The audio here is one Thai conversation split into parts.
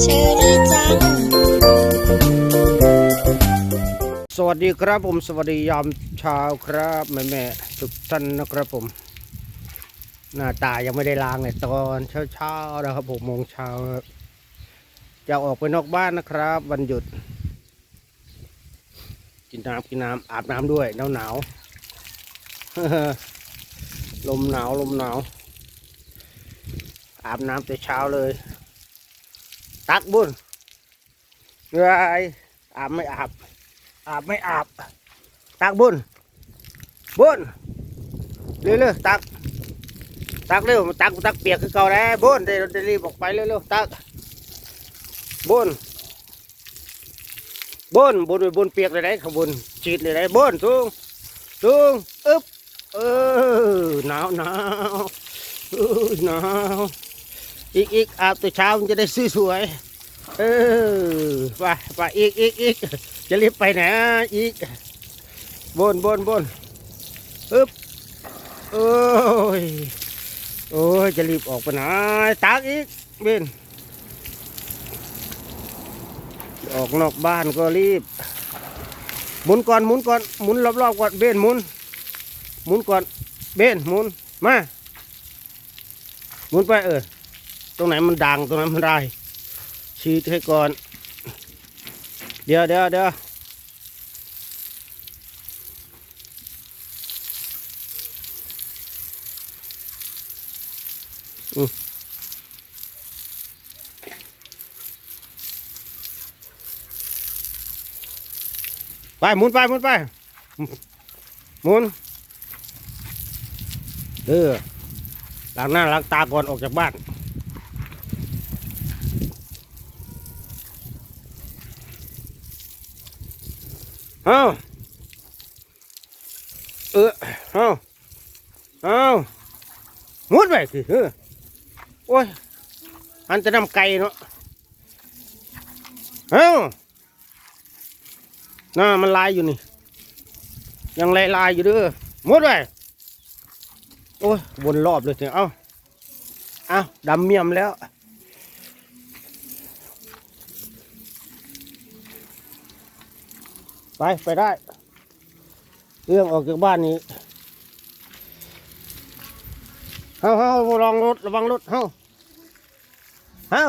เชอรี่จัง สวัสดีครับผม สวัสดียามเช้าครับแม่แม่ทุกท่านนะครับผม หน้าตายังไม่ได้ล้างเลยตอนเช้าเช้าๆนะครับผมโมงเช้าจะออกไปนอกบ้านนะครับ วันหยุด กินน้ำกินน้ำอาบน้ำด้วยหนาวหนาวๆลมหนาวลมหนาว อาบน้ำแต่เช้าเลย ตักบุญเฮ้ยอาบไม่อาบ อาบไม่อาบ ตักบุญบุญเร็วๆตัก ตักเร็วตักตักเปียกคือเก่าแล้วบุญเดี๋ยวจะรีบออกไปเร็วๆตักบุญบุญบุญบุญเปียกเลยได้ข้างบนฉีดเลยได้บุญสูงสูงอึ๊บเออหนาวหนาวเออหนาว อีกอีกอาบแต่เช้ามันจะได้สวย เออไปไปอีกอีกอีกจะรีบไปไหนอีกบนบนบนอึ๊บโอ้ยโอ้ยจะรีบออกไปไหนตักอีกเบนออกนอกบ้านก็รีบ หมุนก่อนหมุนก่อนหมุนรอบๆก่อนเบนหมุน หมุนก่อนเบนหมุนมาหมุนไปเออ ตรงไหนมันดังตรงไหนมันไรฉีดให้ก่อน เดี๋ยวเดี๋ยวเดี๋ยวไปหมุนไปหมุนไปหมุนเออล้างหน้าล้างตาก่อนออกจากบ้าน เอาเออเอาเอามุดไปสิเออโอ้ยอันจะนำไก่เนาะเอาน่ามันลายอยู่นี่ ยังลายลายอยู่เด้อมุดไปโอ้ยวนรอบเลยเถอะเอาเอาดำเมียมแล้ว ไป ไปได้ เรื่องออกจากบ้านนี้เฮ้าเฮ้าลองรถระวังรถเฮ้าเฮ้า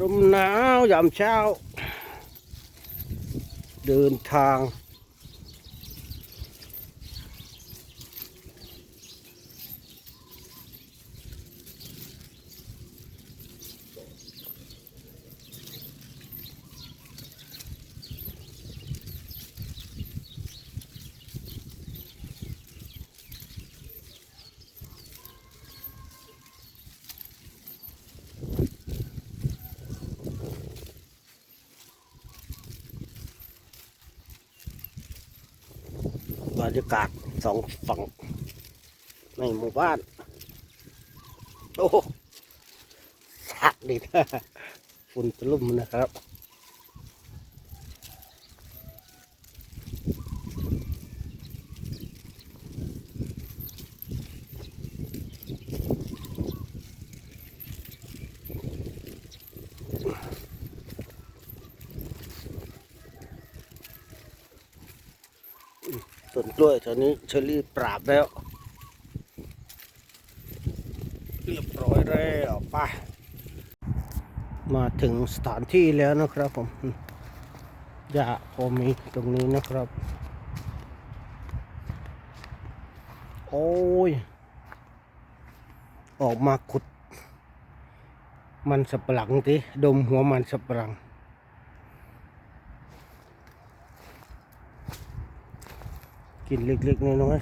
ลมหนาวยามเช้า เดินทาง บรรยากาศสองฝั่งในหมู่บ้าน โอ้สักดีนะฝุ่นตะลุ่มนะครับ ต้นกล้วยแถวนี้เชอรี่ปราบแล้วเรียบร้อยแล้วไปมาถึงสถานที่แล้วนะครับผมหญ้าพอมีตรงนี้นะครับ โอ้ย ออกมาขุด มันสับปะหลังทีดมหัวมันสับปะหลัง กินเล็กๆน้อย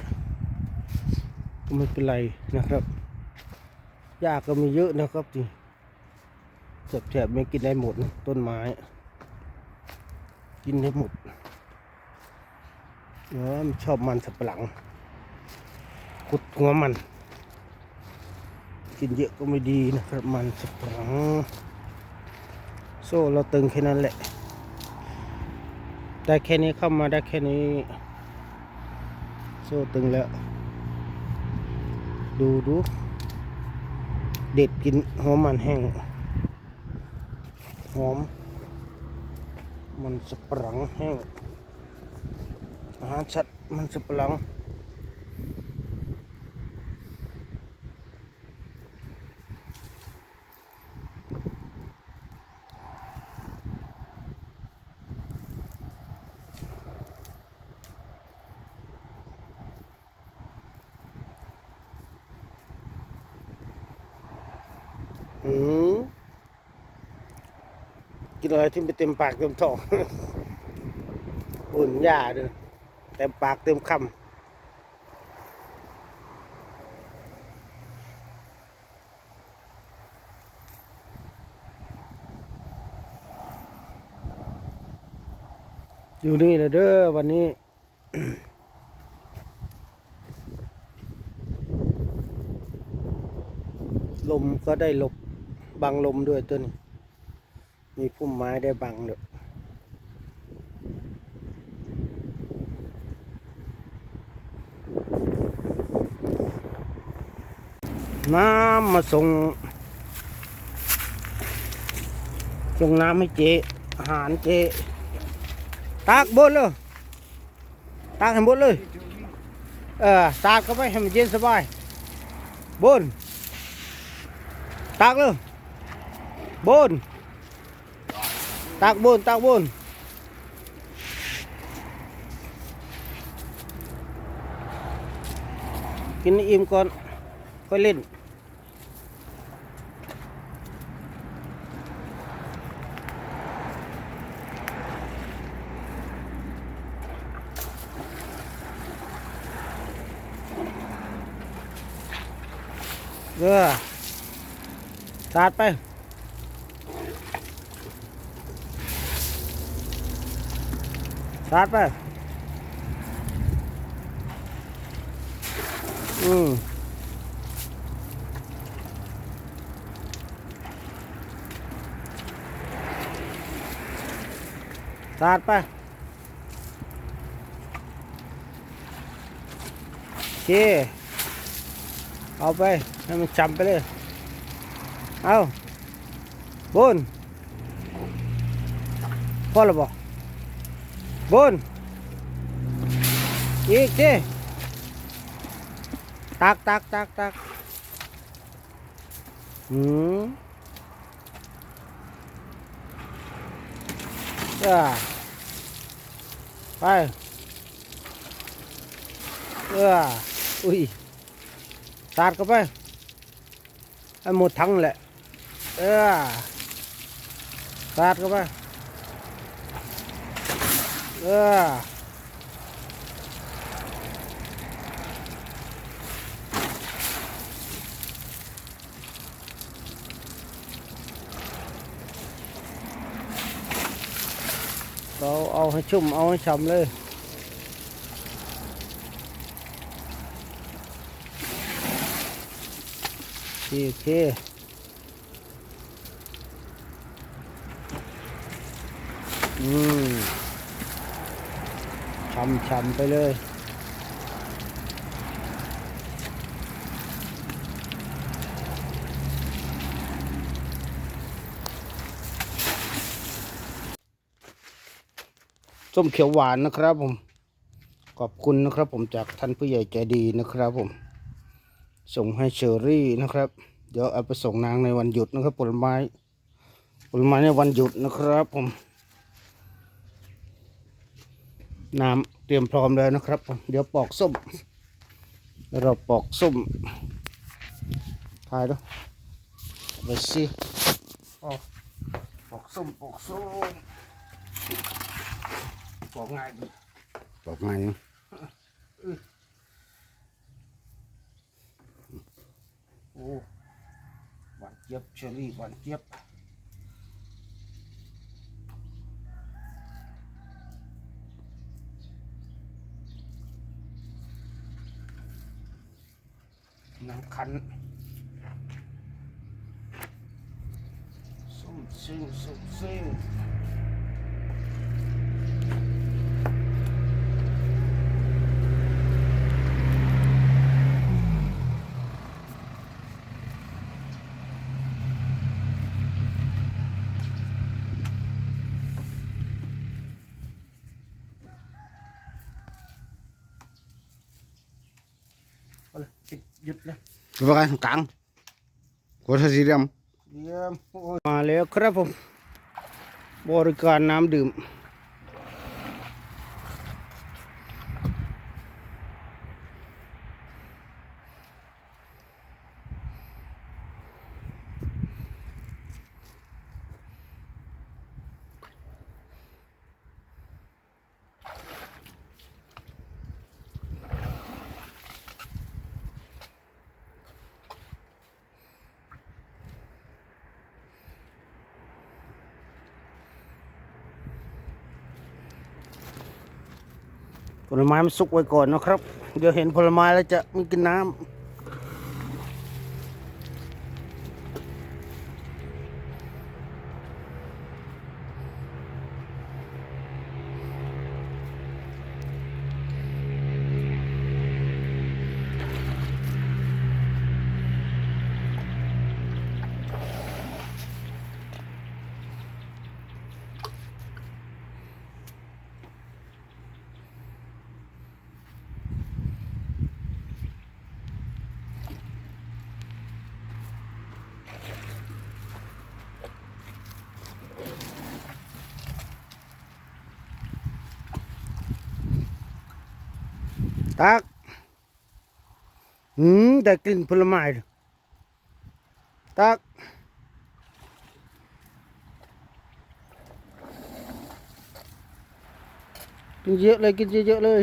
ๆก็ไม่เป็นไรนะครับหญ้าก็มีเยอะนะครับจริงแฉบๆไม่กินได้หมดนะต้นไม้ กินได้หมดเดี๋ยวมันชอบมันสับปะหลังขุดหัวมัน กินเยอะก็ไม่ดีนะครับมันสับปะหลัง โซ่เราตึงแค่นั้นแหละ ได้แค่นี้เข้ามาได้แค่นี้ โซ่ตึงแล้ว ดูดู เด็ดกินหอมมันแห้ง หอม มันสปรังแห้งอาหารชัดมันสปรัง อืม กินอะไรที่ไม่เต็มปากเต็มท้องอุ่นยาเด้อเต็มปากเต็มคำอยู่นี่เลยเด้อวันนี้ลมก็ได้หลบบังลมด้วยตัวนี้ มีพุ่มไม้ได้บังด้วยน้ำมาส่ง ส่งน้ำให้เจ๊อาหารเจ๊ตากบนเลยตากให้หมดเลย เออตากก็ไปให้มันเย็นสบายบนตากเลยบน ตากบนตากบน กินให้อิ่มก่อนค่อยเล่นเออสาดไปสาดไป อืมสาดไปโอเค เอาไป ให้มันจำไปเลย เอาบนพอแล้วบ อกบนอีกทีตักตักตักตักอืมเออไป เอออุ้ยสาเอาดเข้าไปเออเราเอาให้ชุ่ม เอาให้ฉ่ำเลยโอเคอืม ช้ำช้ำไปเลยส้มเขียวหวานนะครับผม ขอบคุณนะครับผมจากท่านผู้ใหญ่ใจดีนะครับผม ส่งให้เชอรี่นะครับ เดี๋ยวเอาไปส่งนางในวันหยุดนะครับผลไม้ผลไม้ในวันหยุดนะครับผม น้ำเตรียมพร้อมแล้วนะครับผมเดี๋ยวปอกส้มเดี๋ยวเราปอกส้มถ่ายดูไปสิอ๋อปอกส้มปอกส้มปอกง่ายดีปอกง่ายนะโอ้หวานเจี๊ยบเชอรี่หวานเจี๊ยบ cảnh. Sụt siêu sụt siêu giật lên. ว่าไงกลางกดสีเรียมมาแล้วครับผม บริการน้ำดื่ม ผลไม้มันสุกไว้ก่อนนะครับ เดี๋ยวเห็นผลไม้แล้วจะไมีกินน้ำ ตักอืมได้กลิ่นผลไม้เลยตักกินเยอะเลยกินเยอะๆเลย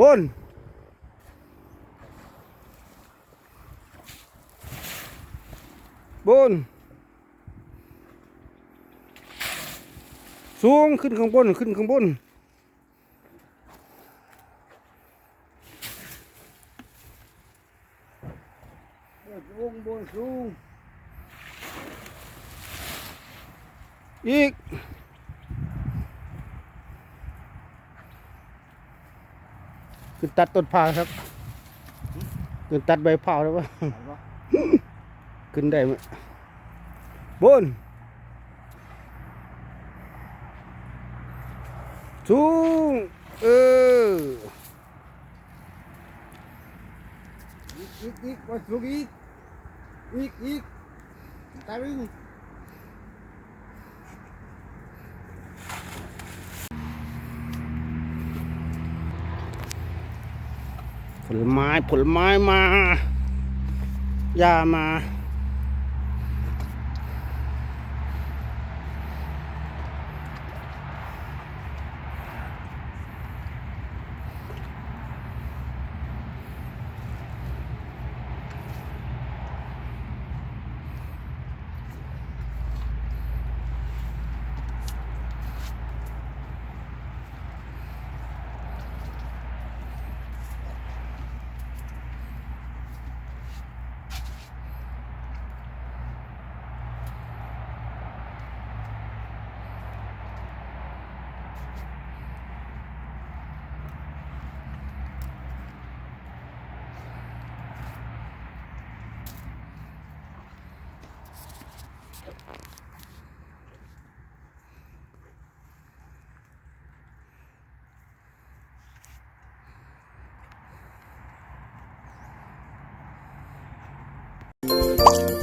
บน บน สูงขึ้นข้างบน ขึ้นข้างบน สูงบนสูง อีก คือตัดต้นพร้าวครับคือตัดใบพร้าวแล้ววะขึ้นได้ไหมบนสูงเอออีกอีกอีกว่าสูงอีกอีกอีกตาวิ่ง ผลไม้ผลไม้มาหญ้ามา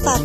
ฝาก